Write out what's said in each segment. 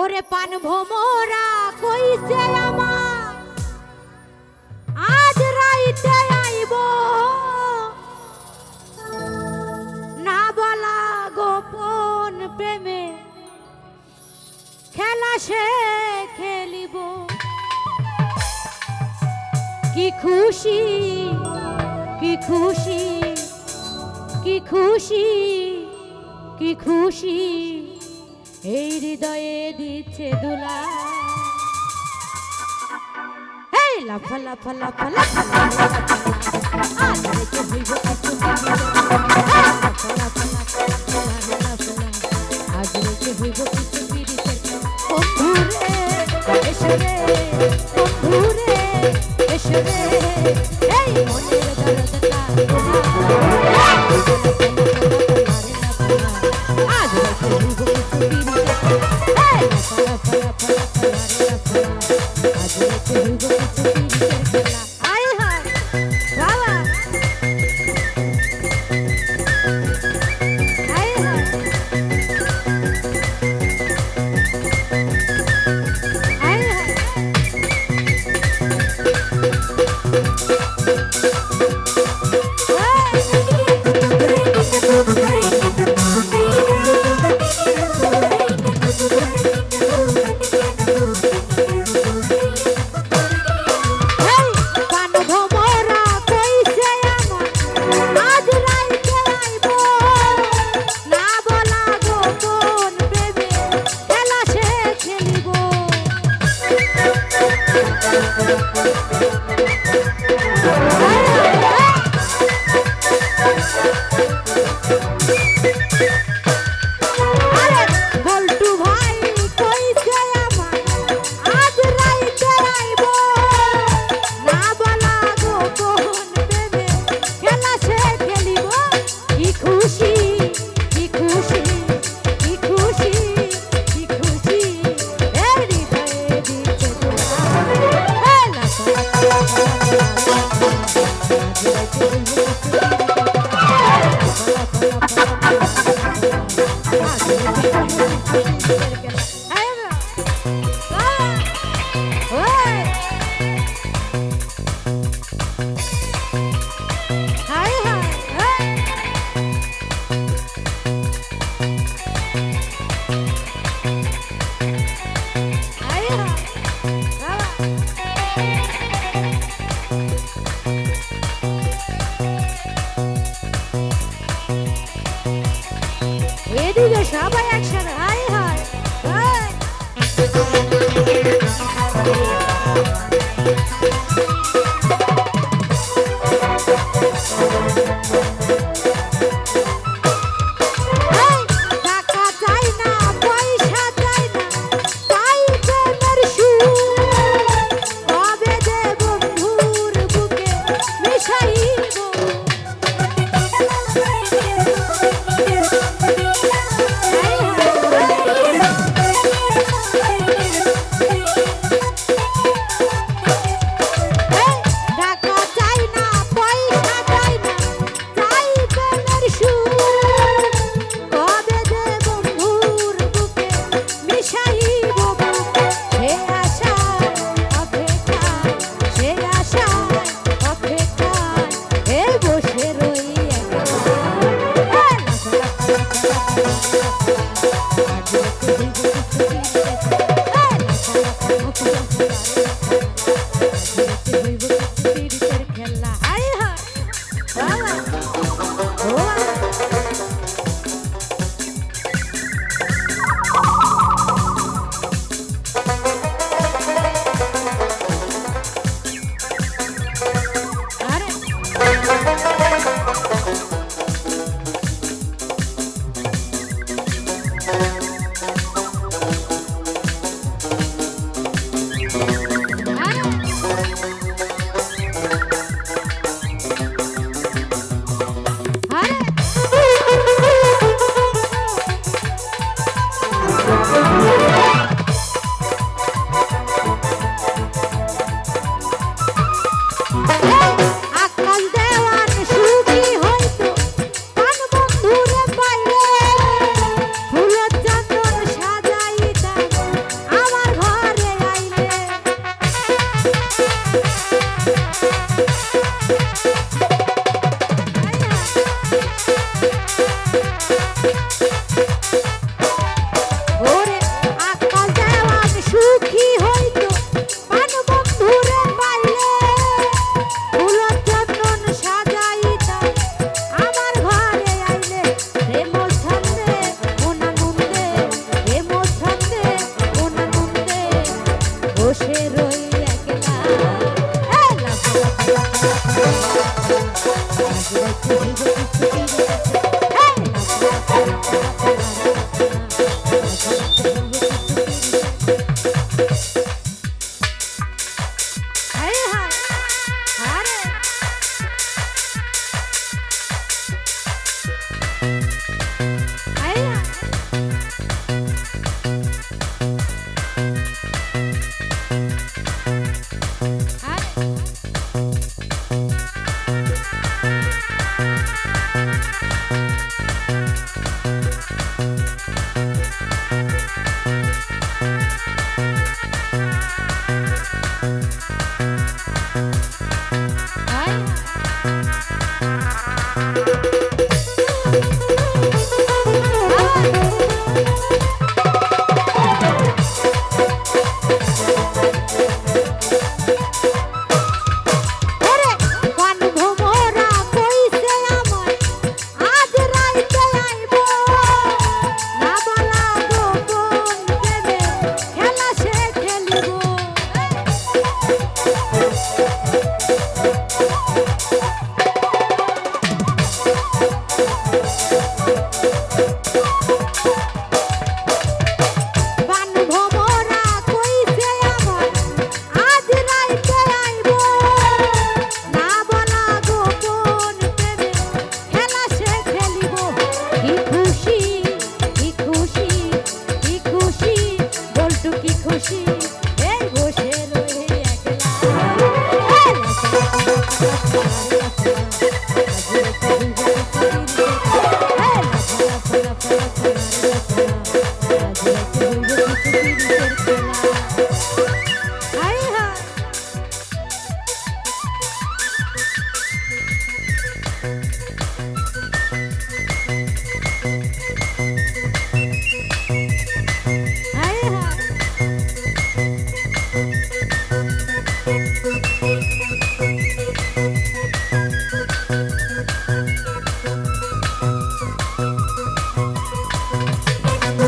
ওরে পান ভোমরা কই আমার। আজ রাইতে আইব। না বলা গোপন প্রেমে খেলা সে খেলিব। কি খুশি কি খুশি কি খুশি কি খুশি। এই হৃদয়ে দিচ্ছে দুলা এই লাফা লাফা লাফা লাফা লাফা লাফা লাফা লাফা লাফা লাফা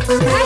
ওরে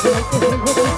Thank you.